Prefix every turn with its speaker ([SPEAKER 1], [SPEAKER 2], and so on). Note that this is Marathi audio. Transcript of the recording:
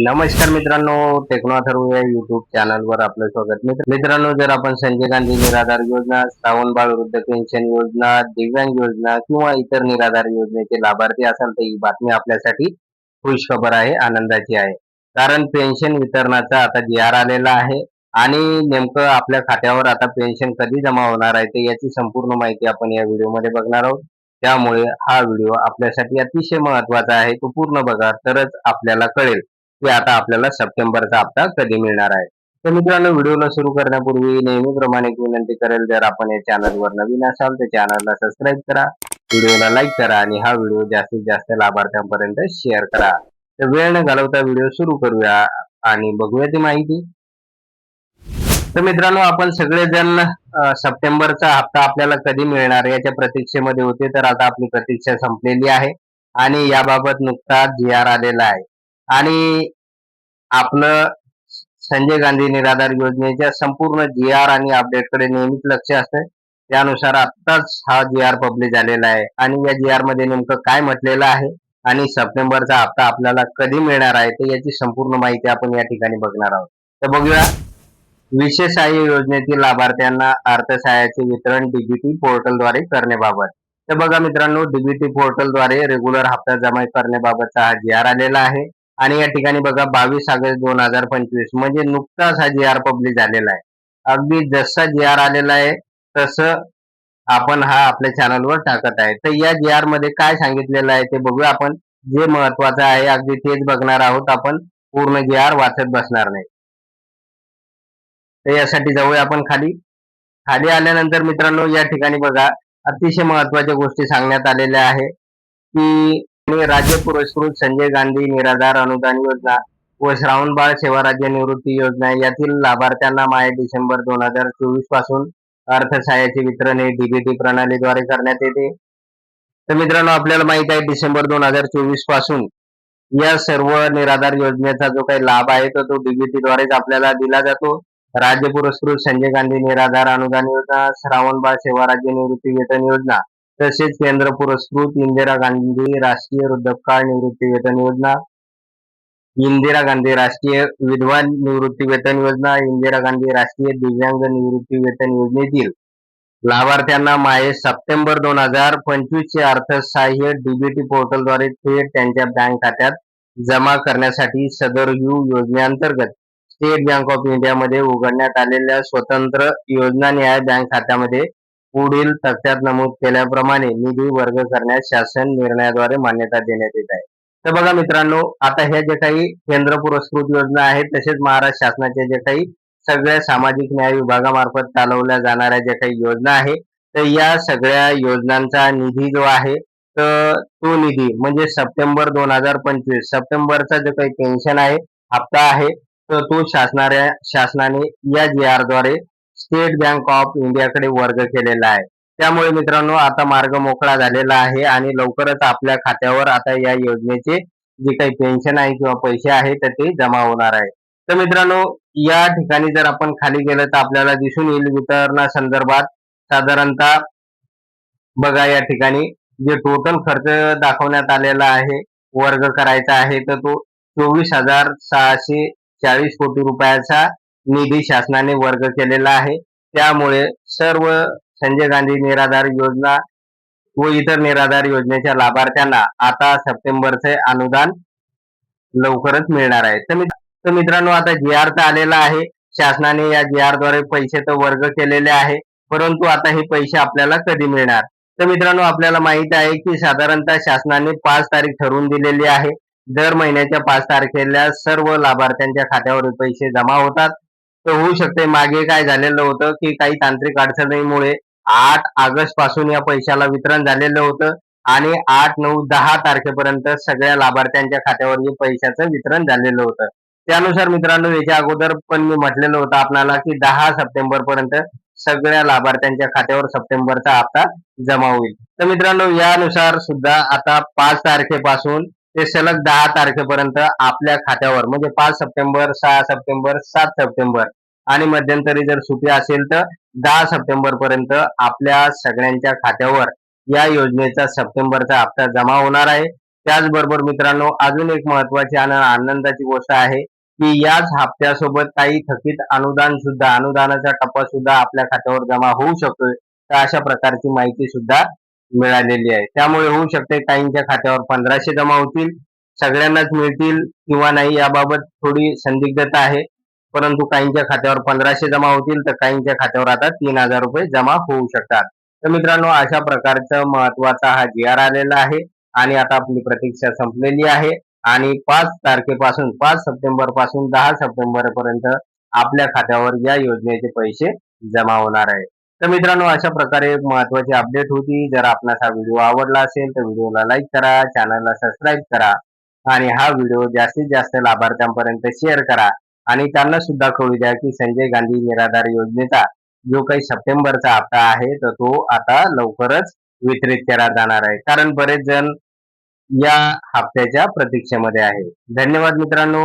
[SPEAKER 1] नमस्कार मित्रांनो टेक्नॉथर्व या युट्यूब चॅनलवर आपलं स्वागत. मित्रांनो जर आपण संजय गांधी निराधार योजना श्रावण बाळ वृद्ध पेन्शन योजना दिव्यांग योजना किंवा इतर निराधार योजनेचे लाभार्थी असाल तर ही बातमी आपल्यासाठी खुश खबर आहे आनंदाची आहे. कारण पेन्शन वितरणाचा आता जी आर आलेला आहे आणि नेमकं आपल्या खात्यावर आता पेन्शन कधी जमा होणार आहे ते याची संपूर्ण माहिती आपण या व्हिडिओमध्ये बघणार आहोत. त्यामुळे हा व्हिडिओ आपल्यासाठी अतिशय महत्त्वाचा आहे तो पूर्ण बघा तरच आपल्याला कळेल. की आता आपल्याला सप्टेंबरचा हप्ता कधी मिळणार आहे. तर मित्रांनो व्हिडिओला सुरू करण्यापूर्वी नेहमीप्रमाणे एक विनंती करेल जर आपण या चॅनलवर नवीन असाल तर चॅनलला सबस्क्राईब करा व्हिडिओला लाईक करा आणि हा व्हिडिओ जास्तीत जास्त लाभार्थ्यांपर्यंत शेअर करा. तर वेळ न घालवता व्हिडिओ सुरू करूया आणि बघूया ती माहिती. तर मित्रांनो आपण सगळेजण सप्टेंबरचा हप्ता आपल्याला कधी मिळणार याच्या प्रतीक्षेमध्ये होते तर आता आपली प्रतीक्षा संपलेली आहे. आणि याबाबत नुकताच जी आर आलेला आहे. आणि आपलं संजय गांधी निराधार योजनेच्या संपूर्ण जी आर आणि अपडेटकडे नेहमीच लक्ष असतं त्यानुसार आत्ताच हा जी आर पब्लिश झालेला आहे. आणि या जी आरमध्ये नेमकं काय म्हटलेलं आहे? आणि सप्टेंबरचा हप्ता आपल्याला कधी मिळणार आहे? तर याची संपूर्ण माहिती आपण या ठिकाणी बघणार आहोत. तर बघूया. विशेष सहाय्य योजनेतील लाभार्थ्यांना अर्थसहाय्याचे वितरण डीबीटी पोर्टलद्वारे करण्याबाबत. तर बघा मित्रांनो डीबीटी पोर्टलद्वारे रेग्युलर हप्ता जमा करण्याबाबतचा हा जी आर आलेला आहे. आणि या ठिकाणी बघा बावीस ऑगस्ट दोन हजार पंचवीस म्हणजे नुकताच हा जी आर पब्लिश झालेला आहे. अगदी जसा जी आर आलेला आहे तसं आपण हा आपल्या चॅनलवर टाकत आहे. तर या जी आरमध्ये काय सांगितलेलं आहे ते बघूया आपण. जे महत्वाचं आहे अगदी तेच बघणार आहोत आपण. पूर्ण जी आर वाचत बसणार नाही. तर यासाठी जाऊया आपण खाली. खाली आल्यानंतर मित्रांनो या ठिकाणी बघा अतिशय महत्त्वाच्या गोष्टी सांगण्यात आलेल्या आहे की मी राज्य पुरस्कृत संजय गांधी निराधार अनुदान योजना व श्रावण बाळ सेवा राज्य निवृत्ती योजना यातील लाभार्थ्यांना माहे डिसेंबर दोन हजार चोवीसपासून अर्थसहाय्याचे वितरण हे डीबीटी प्रणालीद्वारे करण्यात येते. तर मित्रांनो आपल्याला माहीत आहे डिसेंबर दोन हजार चोवीसपासून या सर्व निराधार योजनेचा जो काही लाभ आहे तो तो डीबीटी आपल्याला दिला जातो. राज्य पुरस्कृत संजय गांधी निराधार अनुदान योजना श्रावण बाळ सेवा राज्य निवृत्ती वेतन योजना तसेच केंद्र पुरस्कृत इंदिरा गांधी राष्ट्रीय वृद्धकाळ निवृत्ती वेतन योजना इंदिरा गांधी राष्ट्रीय विधवा निवृत्ती वेतन योजना इंदिरा गांधी राष्ट्रीय दिव्यांग निवृत्ती वेतन योजनेतील लाभार्थ्यांना माहे सप्टेंबर दोन हजार पंचवीस चे अर्थसहाय्य डीबीटी पोर्टलद्वारे थेट त्यांच्या बँक खात्यात जमा करण्यासाठी सदर यू योजनेअंतर्गत स्टेट बँक ऑफ इंडियामध्ये उघडण्यात आलेल्या स्वतंत्र योजना न्याय बँक खात्यामध्ये पुढील तक्त्यात नमूद केल्याप्रमाणे निधी वर्ग करण्यास शासन निर्णयाद्वारे मान्यता देण्यात येत आहे. तर बघा मित्रांनो आता ह्या जे काही केंद्र पुरस्कृत योजना आहेत तसेच महाराष्ट्र शासनाच्या जे काही सगळ्या सामाजिक न्याय विभागामार्फत चालवल्या जाणाऱ्या ज्या काही योजना आहे तर या सगळ्या योजनांचा निधी जो आहे तर तो निधी म्हणजे सप्टेंबर दोन हजार पंचवीस सप्टेंबरचा जो काही पेन्शन आहे हप्ता आहे तर तो शासनाऱ्या शासनाने या जी आरद्वारे स्टेट बँक ऑफ इंडियाकडे वर्ग केलेला आहे. त्यामुळे मित्रांनो आता मार्ग मोकळा झालेला आहे आणि लवकरच आपल्या खात्यावर आता या योजनेचे जे काही पेन्शन आहे किंवा पैसे आहे तर ते जमा होणार आहे. तर मित्रांनो या ठिकाणी जर आपण खाली गेलं तर आपल्याला दिसून येईल वितरणासंदर्भात साधारणतः बघा या ठिकाणी जे टोटल खर्च दाखवण्यात आलेला आहे वर्ग करायचा आहे तर तो चोवीस हजार सहाशे चाळीस कोटी रुपयाचा निधी शासनाने वर्ग केलेला आहे. त्यामुळे सर्व संजय गांधी निराधार योजना व इतर निराधार योजनेच्या लाभार्थ्यांना आता सप्टेंबरचे अनुदान लवकरच मिळणार आहे. तर मित्रांनो आता जी आर तर आलेला आहे. शासनाने या जी आरद्वारे पैसे तर वर्ग केलेले आहे. परंतु आता हे पैसे आपल्याला कधी मिळणार? तर मित्रांनो आपल्याला माहीत आहे की साधारणतः शासनाने पाच तारीख ठरवून दिलेली आहे. दर महिन्याच्या पाच तारखेला सर्व लाभार्थ्यांच्या खात्यावर पैसे जमा होतात. तर होऊ शकते. मागे काय झालेलं होतं की काही तांत्रिक अडचणीमुळे आठ ऑगस्टपासून या पैशाला वितरण झालेलं होतं आणि आठ नऊ दहा तारखेपर्यंत सगळ्या लाभार्थ्यांच्या खात्यावर हे पैशाचं वितरण झालेलं होतं. त्यानुसार मित्रांनो याच्या अगोदर पण मी म्हटलेलं होतं आपल्याला की दहा सप्टेंबर पर्यंत सगळ्या लाभार्थ्यांच्या खात्यावर सप्टेंबरचा हप्ता जमा होईल. तर मित्रांनो यानुसार सुद्धा आता पाच तारखेपासून ते सलग दहा तारखेपर्यंत आपल्या खात्यावर म्हणजे पाच सप्टेंबर सहा सप्टेंबर सात सप्टेंबर आणि मध्यंतरी जर सुटी असेल तर दहा सप्टेंबर पर्यंत आपल्या सगळ्यांच्या खात्यावर या योजनेचा सप्टेंबरचा हप्ता जमा होणार आहे. त्याचबरोबर मित्रांनो अजून एक महत्वाची आणि आनंदाची गोष्ट आहे की याच हप्त्यासोबत काही थकीत अनुदान सुद्धा अनुदानाचा टप्पा सुद्धा आपल्या खात्यावर जमा होऊ शकतोय. तर अशा प्रकारची माहिती सुद्धा मिळालेली आहे. त्यामुळे होऊ शकते काहींच्या खात्यावर पंधराशे जमा होतील सगळ्यांनाच मिळतील किंवा नाही याबाबत थोडी संदिग्धता आहे. परंतु काहींच्या खात्यावर पंधराशे जमा होतील तर काहींच्या खात्यावर आता तीन हजार रुपये जमा होऊ शकतात. तर मित्रांनो अशा प्रकारचा महत्त्वाचा हा जी आर आलेला आहे आणि आता आपली प्रतीक्षा संपलेली आहे. आणि पाच तारखेपासून पाच सप्टेंबरपासून दहा सप्टेंबर पर्यंत आपल्या खात्यावर या योजनेचे पैसे जमा होणार आहे. तर मित्रांनो अशा प्रकारे एक महत्वाची अपडेट होती. जर आपणास हा व्हिडिओ आवडला असेल तर व्हिडिओला लाईक करा चॅनलला सबस्क्राईब करा आणि हा व्हिडिओ जास्तीत जास्त लाभार्थ्यांपर्यंत शेअर करा. आणि त्यांना सुद्धा कळू द्या की संजय गांधी निराधार योजनेचा जो काही सप्टेंबरचा हप्ता आहे तर तो आता लवकरच वितरित केला जाणार आहे. कारण बरेच जण या हप्त्याच्या प्रतीक्षेमध्ये आहे धन्यवाद मित्रांनो.